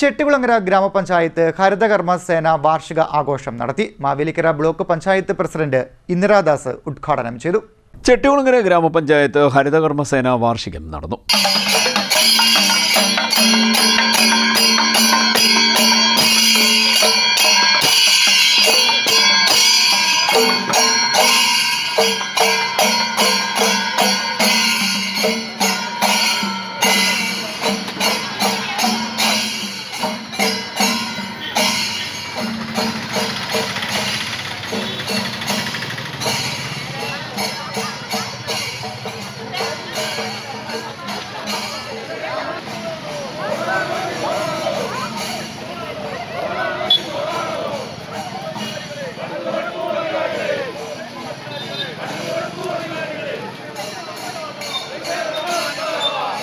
ചെട്ടികുളങ്ങര ഗ്രാമപഞ്ചായത്ത് ഹരിതകർമ്മ സേന വാർഷിക ആഘോഷം നടത്തി. മാവേലിക്കര ബ്ലോക്ക് പഞ്ചായത്ത് പ്രസിഡന്റ് ഇന്ദിരാദാസ് ഉദ്ഘാടനം ചെയ്തു. ചെട്ടികുളങ്ങര ഗ്രാമപഞ്ചായത്ത് ഹരിതകർമ്മ സേന വാർഷികം നടന്നു.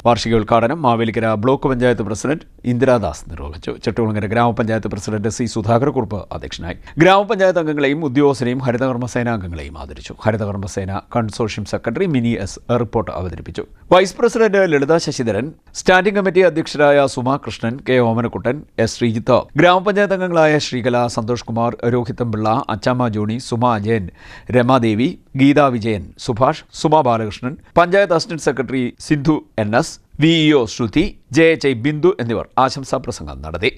വാർഷിക ഉദ്ഘാടനം മാവേലിക്കര ബ്ലോക്ക് പഞ്ചായത്ത് പ്രസിഡന്റ് ഇന്ദിരാദാസ് നിർവഹിച്ചു. ചെട്ടുകുളങ്ങര ഗ്രാമപഞ്ചായത്ത് പ്രസിഡന്റ് സി സുധാകരക്കുറുപ്പ് അധ്യക്ഷനായി. ഗ്രാമപഞ്ചായത്ത് അംഗങ്ങളെയും ഉദ്യോഗസ്ഥരെയും ഹരിതകർമ്മസേന അംഗങ്ങളെയും ആദരിച്ചു. ഹരിതകർമ്മസേന consortium secretary Mini S report അവതരിപ്പിച്ചു. Vice president Lalitha Sasidharan standing committee അധ്യക്ഷരായ Suma Krishnan K Omanakuttan S Sreejith ഗ്രാമപഞ്ചായത്ത് അംഗങ്ങളായ Sreekala Santhosh Kumar Rohithampillai Achamma Johny Suma Ajayan Ramadevi Geetha Vijayan Subhash Suma Balakrishnan panchayat assistant secretary Sindhu N S VEO Sruthi J I Bindu എന്നിവർ ആശംസാ പ്രസംഗം നടത്തി.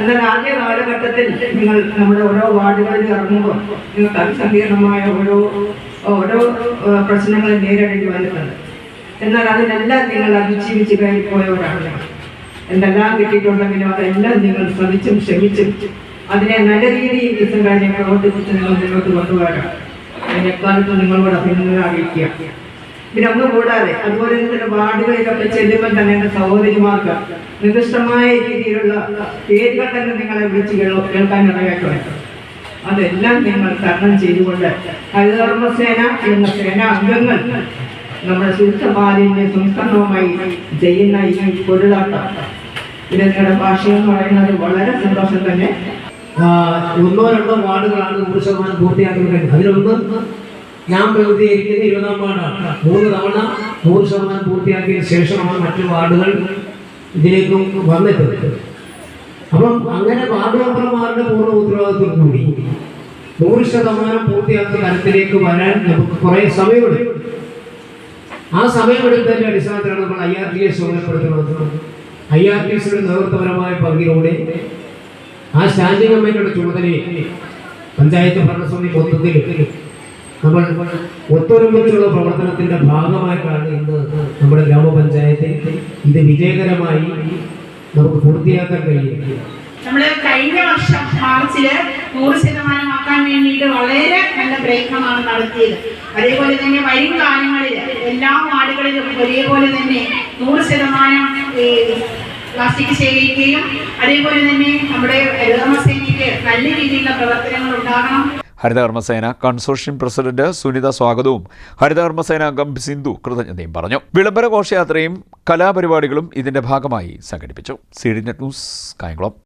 എന്നാൽ ആദ്യ കാലഘട്ടത്തിൽ നിങ്ങൾ നമ്മുടെ ഓരോ വാർഡുകളിൽ ഇറങ്ങുമ്പോൾ നിങ്ങൾക്ക് അതിസങ്കീർണമായ ഓരോ ഓരോ പ്രശ്നങ്ങളും നേരിടേണ്ടി വന്നിട്ടുണ്ട്. എന്നാൽ അതിനെല്ലാം നിങ്ങൾ അതിജീവിച്ച് കയറിപ്പോയവരാണ് എന്തെല്ലാം കിട്ടിയിട്ടുണ്ടെങ്കിലും അതെല്ലാം നിങ്ങൾ ശ്രമിച്ചും ക്ഷമിച്ചും അതിനെ നല്ല രീതിയിൽ ഈ കാര്യങ്ങൾ പ്രവർത്തിപ്പിച്ച് നിങ്ങൾ മുന്നോട്ട് കൊണ്ടുപോകാനാണ് അതിനെക്കാലത്ത് നിങ്ങളോട് അഭിനന്ദനം അറിയിക്കുക പിന്നെ ഒന്ന് കൂടാതെ അതുപോലെ തന്നെ വാർഡുകളിലൊക്കെ ചെല്ലുമ്പോൾ തന്നെ എന്റെ സഹോദരിമാർക്ക് നിർദ്ദിഷ്ടമായ രീതിയിലുള്ള പേരുകൾ തന്നെ നിങ്ങളെ വിളിച്ച് കേൾ- കേൾക്കാൻ ഇടയാക്കണം അതെല്ലാം നിങ്ങൾ തരണം ചെയ്തുകൊണ്ട് ഹരിതകർമ്മസേന എന്ന സേന അംഗങ്ങൾ നമ്മുടെ ശുദ്ധ മാലിന്യ സംസ്കരണവുമായി ചെയ്യുന്ന ഈ പൊരുതാട്ടം. ഇത് നിങ്ങളുടെ ഭാഷ എന്ന് പറയുന്നത് വളരെ സന്തോഷം തന്നെ. ഒന്നോ രണ്ടോ വാർഡുകളാണ് നൂറ് ശതമാനം പൂർത്തിയാക്കുന്നത് അതിലൊന്ന് ഞാൻ പ്രതിനിധീകരിക്കുന്ന ഇരുപതാം വാർഡാണ്. മൂന്ന് തവണ നൂറ് ശതമാനം പൂർത്തിയാക്കിയ ശേഷമാണ് മറ്റു വാർഡുകൾ ഇതിലേക്കും വന്നിട്ടുള്ളത്. അപ്പം അങ്ങനെ വാർഡ് മെമ്പർമാരുടെ പൂർണ ഉത്തരവാദിത്വം കൂടി. നൂറ് ശതമാനം പൂർത്തിയാക്കുന്ന തരത്തിലേക്ക് വരാൻ നമുക്ക് കുറേ സമയമെടുക്കും. ആ സമയമെടുത്തതിന്റെ അടിസ്ഥാനത്തിലാണ് നമ്മൾ ഐ ആർ ടി എസ് ഉപയോഗപ്പെടുത്തുന്നത് ഐ ആർ ടി എസിന്റെ നേതൃത്വപരമായ പങ്കിലൂടെ ആ സ്റ്റാൻഡിംഗ് കമ്മിറ്റിയുടെ ചുമതലയെ പഞ്ചായത്ത് ഭരണസമിതി മൊത്തത്തിൽ നമ്മൾ ഒത്തൊരുമിച്ചുള്ള പ്രവർത്തനത്തിന്റെ ഭാഗമായിട്ടാണ് ഇന്ന് നമ്മുടെ ഗ്രാമപഞ്ചായത്തിൽ ഇത് വിജയകരമായി നമുക്ക് പൂർത്തിയാക്കാൻ കഴിയുന്നത്. നമ്മൾ കഴിഞ്ഞ വർഷം മാർച്ചിൽ നൂറ് ശതമാനമാക്കാൻ വേണ്ടിയിട്ട് വളരെ നല്ല പ്രയത്നമാണ് നടത്തിയത്. അതേപോലെ തന്നെ വരും കാലങ്ങളിൽ എല്ലാ വാർഡുകളിലും ഒരേപോലെ തന്നെ നൂറ് ശതമാനം പ്ലാസ്റ്റിക് ശേഖരിക്കുകയും അതേപോലെ തന്നെ നമ്മുടെ ഹരിതകർമ്മസേനയ്ക്ക് നല്ല രീതിയിലുള്ള പ്രവർത്തനങ്ങൾ ഉണ്ടാകണം. ഹരിതകർമ്മസേന കൺസോർഷ്യം പ്രസിഡന്റ് സുനിത സ്വാഗതവും. ഹരിതകർമ്മസേന അംഗം സിന്ധു കൃതജ്ഞതയും പറഞ്ഞു. വിളംബര ഘോഷയാത്രയും കലാപരിപാടികളും ഇതിന്റെ ഭാഗമായി സംഘടിപ്പിച്ചു. C news Kayamkulam.